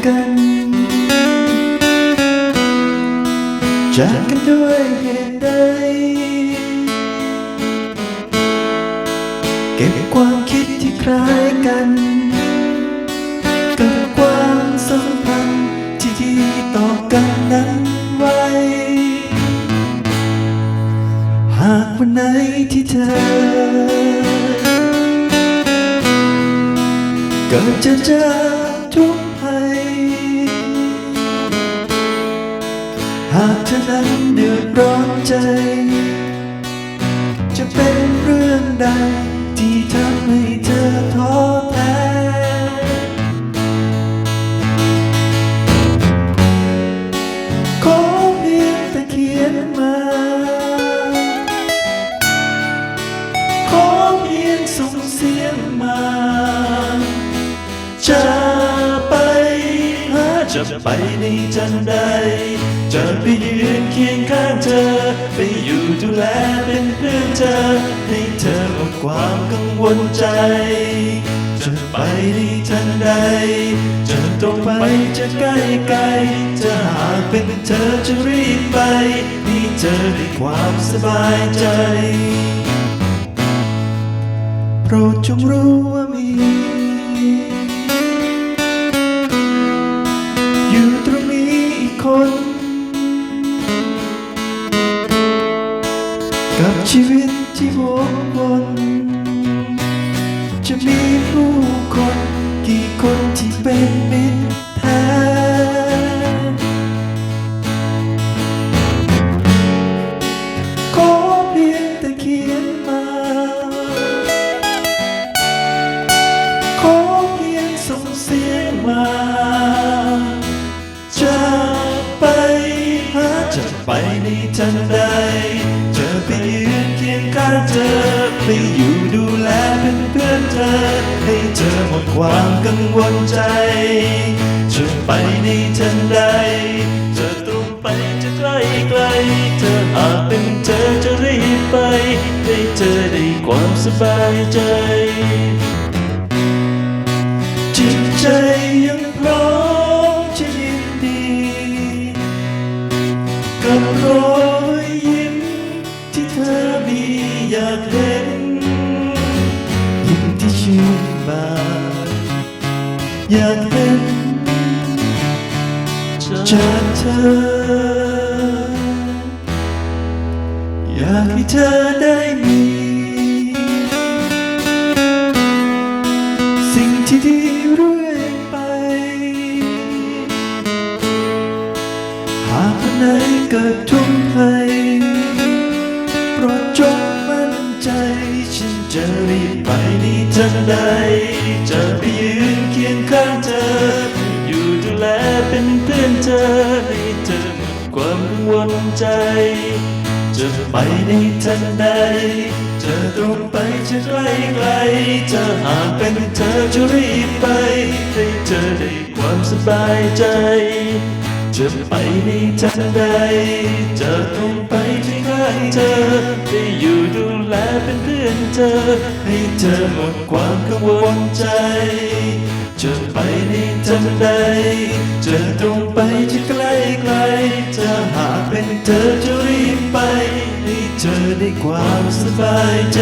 จากกัน จากกันด้วยเหตุใด เก็บความคิดที่คล้ายกันกับความสัมพันธ์ที่ดีต่อกันนั้นไว้ หากวันไหนที่เธอเกิด หากเธอนั้นเดือดร้อนใจ จะเป็นเรื่องใดที่ทำให้เธอท้อแท้ขอเพียงแต่เขียนมาขอเพียงส่งเสียงมา จะ จะไปในจันใด จะไปยืนเคียงข้างเธอ ไปอยู่ดูแลเป็นเพื่อนเธอ ให้เธอหมดความกังวลใจ จะไปในทันใด จะตรงไปจะใกล้ไกล จะหากเป็นเธอจะรีบไป ให้เธอได้ความสบายใจโปรดจงรู้ว่ามี กับชีวิตที่วกวนจะมีผู้คน กี่คนที่เป็นมิตร ไปอยู่ดูแลเป็นเพื่อนเธอ ให้เธอหมดความกังวลใจจะไปในทันใดจะตรงไปจะใกล้ไกล เธอหากเป็นเธอจะรีบไป ให้เธอได้ความสบายใจ อยากเห็นจากเธอ อยากให้เธอได้มี สิ่งที่ดีเรื่อยไป หากวันไหนเกิดทุกข์ภัยโปรดจงมั่นใจ ฉันจะรีบไปในทันใดจะ ใจ จะไปในทันใดจะตรงไปจะใกล้ไกลจะหากเป็นเธอจะรีบไป ให้เธอได้ความสบายใจ จะไปในทันใดจะตรงไปจะใกล้เธอได้อยู่ดูแลเป็นเพื่อนเธอ ให้เธอหมดความกังวลใจ จะไปในทันใดจะตรงไปจะใกล้ไกลจะหากเป็นเธอจะรีบไปให้เธอได้ความสบายใจ